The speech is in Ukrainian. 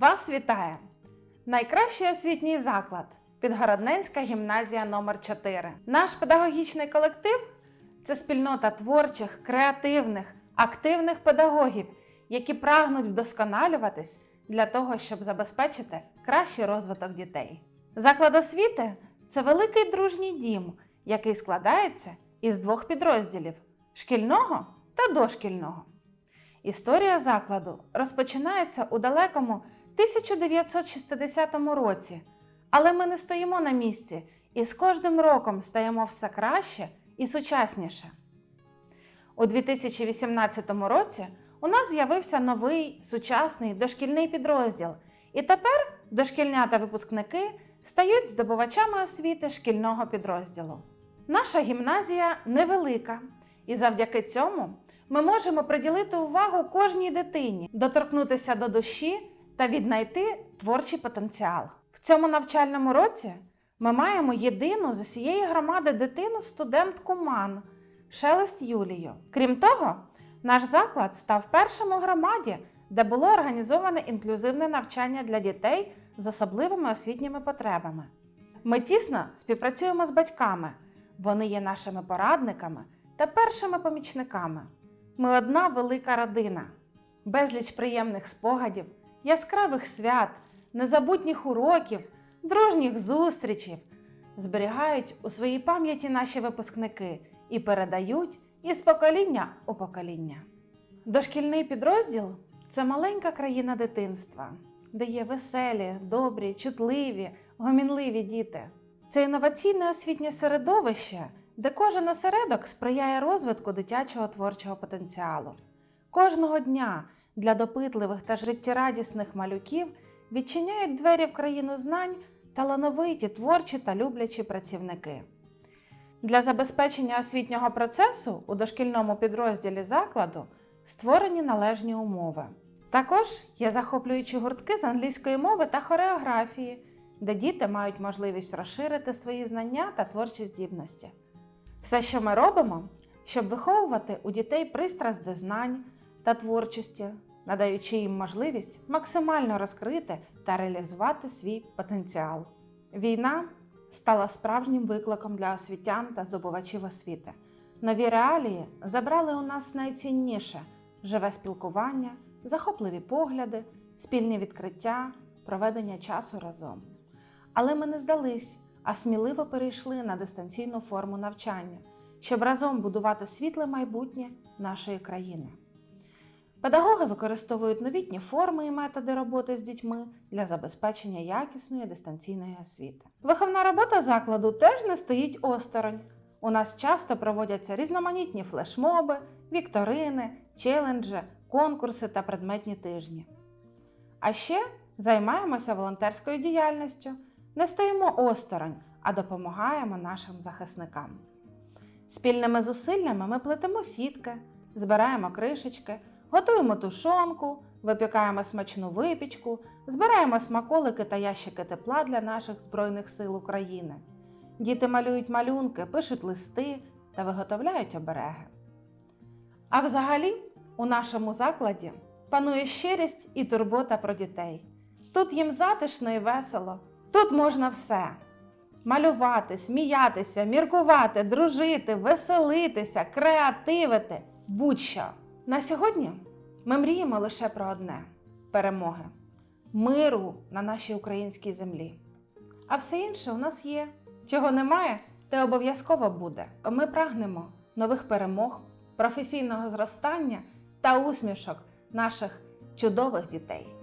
Вас вітає найкращий освітній заклад Підгородненська гімназія номер 4 Наш педагогічний колектив це спільнота творчих, креативних, активних педагогів, які прагнуть вдосконалюватись для того, щоб забезпечити кращий розвиток дітей. Заклад освіти це великий дружній дім, який складається із двох підрозділів шкільного та дошкільного. Історія закладу розпочинається у далекому 1960 році, але ми не стоїмо на місці і з кожним роком стаємо все краще і сучасніше. У 2018 році у нас з'явився новий сучасний дошкільний підрозділ, і тепер дошкільнята випускники стають здобувачами освіти шкільного підрозділу. Наша гімназія невелика, і завдяки цьому ми можемо приділити увагу кожній дитині, доторкнутися до душі та віднайти творчий потенціал. В цьому навчальному році ми маємо єдину з усієї громади дитину студентку МАН Шелест Юлію. Крім того, наш заклад став першим у громаді, де було організоване інклюзивне навчання для дітей з особливими освітніми потребами. Ми тісно співпрацюємо з батьками, вони є нашими порадниками та першими помічниками. Ми одна велика родина, безліч приємних спогадів, яскравих свят, незабутніх уроків, дружніх зустрічей зберігають у своїй пам'яті наші випускники і передають із покоління у покоління. Дошкільний підрозділ це маленька країна дитинства, де є веселі, добрі, чутливі, гомінливі діти. Це інноваційне освітнє середовище, де кожен осередок сприяє розвитку дитячого творчого потенціалу. Кожного дня для допитливих та життєрадісних малюків відчиняють двері в країну знань талановиті, творчі та люблячі працівники. Для забезпечення освітнього процесу у дошкільному підрозділі закладу створені належні умови. Також є захоплюючі гуртки з англійської мови та хореографії, де діти мають можливість розширити свої знання та творчі здібності. Все, що ми робимо, щоб виховувати у дітей пристрасть до знань та творчості, надаючи їм можливість максимально розкрити та реалізувати свій потенціал. Війна стала справжнім викликом для освітян та здобувачів освіти. Нові реалії забрали у нас найцінніше живе спілкування, захопливі погляди, спільні відкриття, проведення часу разом. Але ми не здались, а сміливо перейшли на дистанційну форму навчання, щоб разом будувати світле майбутнє нашої країни. Педагоги використовують новітні форми і методи роботи з дітьми для забезпечення якісної дистанційної освіти. Виховна робота закладу теж не стоїть осторонь. У нас часто проводяться різноманітні флешмоби, вікторини, челенджі, конкурси та предметні тижні. А ще займаємося волонтерською діяльністю, не стоїмо осторонь, а допомагаємо нашим захисникам. Спільними зусиллями ми плетемо сітки, збираємо кришечки, готуємо тушонку, випікаємо смачну випічку, збираємо смаколики та ящики тепла для наших Збройних сил України. Діти малюють малюнки, пишуть листи та виготовляють обереги. А взагалі, у нашому закладі панує щирість і турбота про дітей. Тут їм затишно і весело, тут можна все. Малювати, сміятися, міркувати, дружити, веселитися, креативити будь-що. На сьогодні ми мріємо лише про одне перемоги, миру на нашій українській землі. А все інше у нас є. Чого немає, те обов'язково буде. Ми прагнемо нових перемог, професійного зростання та усмішок наших чудових дітей.